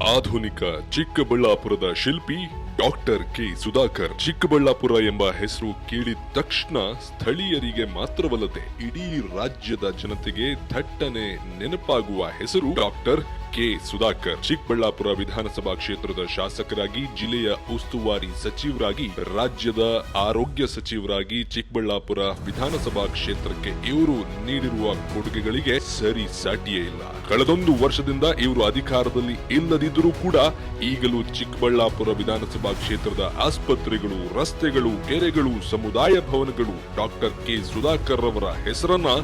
ಆಧುನಿಕ ಚಿಕ್ಕಬಳ್ಳಾಪುರದ ಶಿಲ್ಪಿ ಡಾಕ್ಟರ್ ಕೆ ಸುಧಾಕರ್. ಚಿಕ್ಕಬಳ್ಳಾಪುರ ಎಂಬ ಹೆಸರು ಕೇಳಿದ ತಕ್ಷಣ ಸ್ಥಳೀಯರಿಗೆ ಮಾತ್ರವಲ್ಲದೆ ಇಡೀ ರಾಜ್ಯದ ಜನತೆಗೆ ಥಟ್ಟನೆ ನೆನಪಾಗುವ ಹೆಸರು ಡಾಕ್ಟರ್ ಕೆ ಸುಧಾಕರ್. ಚಿಕ್ಕಬಳ್ಳಾಪುರ ವಿಧಾನಸಭಾ ಕ್ಷೇತ್ರದ ಶಾಸಕರಾಗಿ ಜಿಲ್ಲೆಯ ಉಸ್ತುವಾರಿ ಸಚಿವರಾಗಿ, ರಾಜ್ಯದ ಆರೋಗ್ಯ ಸಚಿವರಾಗಿ ಚಿಕ್ಕಬಳ್ಳಾಪುರ ವಿಧಾನಸಭಾ ಕ್ಷೇತ್ರಕ್ಕೆ ಇವರು ನೀಡಿರುವ ಕೊಡುಗೆಗಳಿಗೆ ಸರಿ ಸಾಟಿಯೇ ಇಲ್ಲ. ಕಳೆದೊಂದು ವರ್ಷದಿಂದ ಇವರು ಅಧಿಕಾರದಲ್ಲಿ ಇಲ್ಲದಿದ್ದರೂ ಕೂಡ ಈಗಲೂ ಚಿಕ್ಕಬಳ್ಳಾಪುರ ವಿಧಾನಸಭಾ ಕ್ಷೇತ್ರದ ಆಸ್ಪತ್ರೆಗಳು, ರಸ್ತೆಗಳು, ಕೆರೆಗಳು, ಸಮುದಾಯ ಭವನಗಳು ಡಾಕ್ಟರ್ ಕೆ ಸುಧಾಕರ್ ಅವರ ಹೆಸರನ್ನ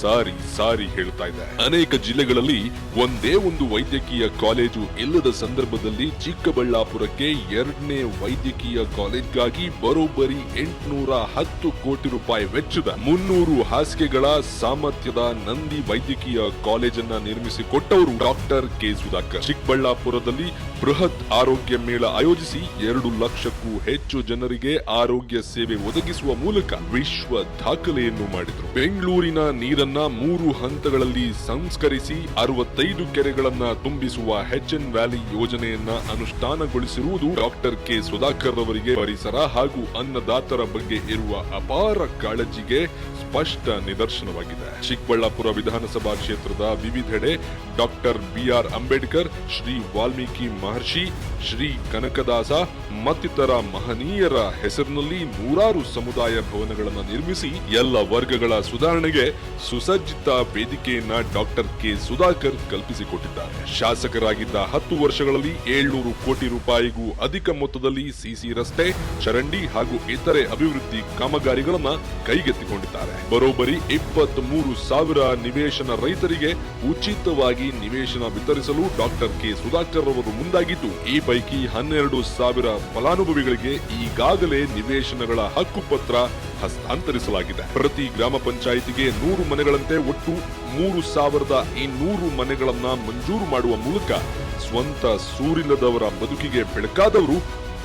ಸಾರಿ ಸಾರಿ ಹೇಳ್ತಾ ಇದೆ ಅನೇಕ ಜಿಲ್ಲೆಗಳಲ್ಲಿ ಒಂದೇ ಒಂದು ವೈದ್ಯಕೀಯ ಕಾಲೇಜು ಇಲ್ಲದ ಸಂದರ್ಭದಲ್ಲಿ ಚಿಕ್ಕಬಳ್ಳಾಪುರಕ್ಕೆ ಎರಡನೇ ವೈದ್ಯಕೀಯ ಕಾಲೇಜ್ಗಾಗಿ ಬರೋಬ್ಬರಿ ಎಂಟುನೂರ ಹತ್ತು ಕೋಟಿ ರೂಪಾಯಿ ವೆಚ್ಚದ ಮುನ್ನೂರು ಹಾಸಿಗೆಗಳ ಸಾಮರ್ಥ್ಯದ ನಂದಿ ವೈದ್ಯಕೀಯ ಕಾಲೇಜನ್ನ ನಿರ್ಮಿಸಿಕೊಟ್ಟವರು ಡಾಕ್ಟರ್ ಕೆ ಸುಧಾಕರ್. ಚಿಕ್ಕಬಳ್ಳಾಪುರದಲ್ಲಿ ಬೃಹತ್ ಆರೋಗ್ಯ ಮೇಳ ಆಯೋಜಿಸಿ ಎರಡು ಲಕ್ಷಕ್ಕೂ ಹೆಚ್ಚು ಜನರಿಗೆ ಆರೋಗ್ಯ ಸೇವೆ ಒದಗಿಸುವ ಮೂಲಕ ವಿಶ್ವ ದಾಖಲೆಯನ್ನು ಮಾಡಿದರು. ಬೆಂಗಳೂರಿನ ನೀರನ್ನ ಮೂರು ಹಂತಗಳಲ್ಲಿ ಸಂಸ್ಕರಿಸಿ ಅರವತ್ತೈದು ಕೆರೆಗಳನ್ನ ತುಂಬಿಸುವ ಹೆಚ್ ಎನ್ ವ್ಯಾಲಿ ಯೋಜನೆಯನ್ನ ಅನುಷ್ಠಾನಗೊಳಿಸಿರುವುದು ಡಾಕ್ಟರ್ ಕೆ ಸುಧಾಕರ್ ಅವರಿಗೆ ಪರಿಸರ ಹಾಗೂ ಅನ್ನದಾತರ ಬಗ್ಗೆ ಇರುವ ಅಪಾರ ಕಾಳಜಿಗೆ ಸ್ಪಷ್ಟ ನಿದರ್ಶನವಾಗಿದೆ. ಚಿಕ್ಕಬಳ್ಳಾಪುರ ವಿಧಾನಸಭಾ ಕ್ಷೇತ್ರದ ವಿವಿಧೆಡೆ doctor B R Ambedkar, Shri Valmiki Maharshi, Shri Kanakadasa ಮತ್ತಿತರ ಮಹನೀಯರ ಹೆಸರಿನಲ್ಲಿ ನೂರಾರು ಸಮುದಾಯ ಭವನಗಳನ್ನು ನಿರ್ಮಿಸಿ ಎಲ್ಲ ವರ್ಗಗಳ ಸುಧಾರಣೆಗೆ ಸುಸಜ್ಜಿತ ವೇದಿಕೆಯನ್ನ ಡಾಕ್ಟರ್ ಕೆ ಸುಧಾಕರ್ ಕಲ್ಪಿಸಿಕೊಟ್ಟಿದ್ದಾರೆ. ಶಾಸಕರಾಗಿದ್ದ ಹತ್ತು ವರ್ಷಗಳಲ್ಲಿ ಏಳ್ನೂರು ಕೋಟಿ ರೂಪಾಯಿಗೂ ಅಧಿಕ ಮೊತ್ತದಲ್ಲಿ ಸಿಸಿ ರಸ್ತೆ, ಚರಂಡಿ ಹಾಗೂ ಇತರೆ ಅಭಿವೃದ್ಧಿ ಕಾಮಗಾರಿಗಳನ್ನ ಕೈಗೆತ್ತಿಕೊಂಡಿದ್ದಾರೆ. ಬರೋಬ್ಬರಿ ಇಪ್ಪತ್ತ್ ಮೂರು ಸಾವಿರ ನಿವೇಶನ ರೈತರಿಗೆ ಉಚಿತವಾಗಿ ನಿವೇಶನ ವಿತರಿಸಲು ಡಾಕ್ಟರ್ ಕೆ ಸುಧಾಕರ್ ಅವರು ಮುಂದಾಗಿದ್ದು, ಈ ಪೈಕಿ ಹನ್ನೆರಡು ಸಾವಿರ ಫಲಾನುಭವಿಗಳಿಗೆ ಈಗಾಗಲೇ ನಿವೇಶನಗಳ ಹಕ್ಕುಪತ್ರ ಹಸ್ತಾಂತರಿಸಲಾಗಿದೆ. ಪ್ರತಿ ಗ್ರಾಮ ಪಂಚಾಯಿತಿಗೆ ನೂರು ಮನೆಗಳಂತೆ ಒಟ್ಟು ಮೂರು ಸಾವಿರದ ಇನ್ನೂರು ಮನೆಗಳನ್ನ ಮಂಜೂರು ಮಾಡುವ ಮೂಲಕ ಸ್ವಂತ ಸೂರಿಲ್ಲದವರ ಬದುಕಿಗೆ ಬೆಳಕಾದವರು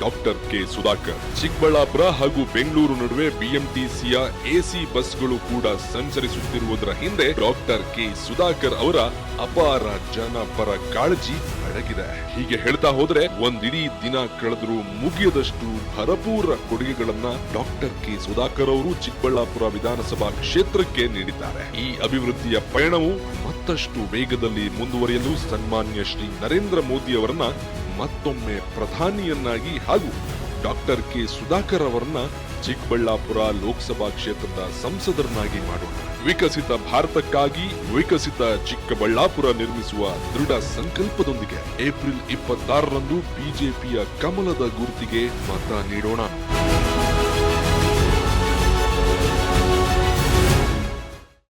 ಡಾಕ್ಟರ್ ಕೆ ಸುಧಾಕರ್. ಚಿಕ್ಕಬಳ್ಳಾಪುರ ಹಾಗೂ ಬೆಂಗಳೂರು ನಡುವೆ ಬಿಎಂಟಿಸಿಯ ಎಸಿ ಬಸ್ಗಳು ಕೂಡ ಸಂಚರಿಸುತ್ತಿರುವುದರ ಹಿಂದೆ ಡಾಕ್ಟರ್ ಕೆ ಸುಧಾಕರ್ ಅವರ ಅಪಾರ ಜನಪರ ಕಾಳಜಿ ಅಡಗಿದೆ. ಹೀಗೆ ಹೇಳ್ತಾ ಹೋದ್ರೆ ಒಂದಿಡೀ ದಿನ ಕಳೆದರೂ ಮುಗಿಯದಷ್ಟು ಭರಪೂರ ಕೊಡುಗೆಗಳನ್ನ ಡಾಕ್ಟರ್ ಕೆ ಸುಧಾಕರ್ ಅವರು ಚಿಕ್ಕಬಳ್ಳಾಪುರ ವಿಧಾನಸಭಾ ಕ್ಷೇತ್ರಕ್ಕೆ ನೀಡಿದ್ದಾರೆ. ಈ ಅಭಿವೃದ್ಧಿಯ ಪಯಣವು ಮತ್ತಷ್ಟು ವೇಗದಲ್ಲಿ ಮುಂದುವರಿಯಲು ಸನ್ಮಾನ್ಯ ಶ್ರೀ ನರೇಂದ್ರ ಮೋದಿ ಅವರನ್ನ ಮತ್ತೊಮ್ಮೆ ಪ್ರಧಾನಿಯನ್ನಾಗಿ ಹಾಗೂ ಡಾಕ್ಟರ್ ಕೆ ಸುಧಾಕರ್ ಅವರನ್ನ ಚಿಕ್ಕಬಳ್ಳಾಪುರ ಲೋಕಸಭಾ ಕ್ಷೇತ್ರದ ಸಂಸದರನ್ನಾಗಿ ಮಾಡೋಣ. ವಿಕಸಿತ ಭಾರತಕ್ಕಾಗಿ ವಿಕಸಿತ ಚಿಕ್ಕಬಳ್ಳಾಪುರ ನಿರ್ಮಿಸುವ ದೃಢ ಸಂಕಲ್ಪದೊಂದಿಗೆ ಏಪ್ರಿಲ್ ಇಪ್ಪತ್ತಾರರಂದು ಬಿಜೆಪಿಯ ಕಮಲದ ಗುರುತಿಗೆ ಮತ ನೀಡೋಣ.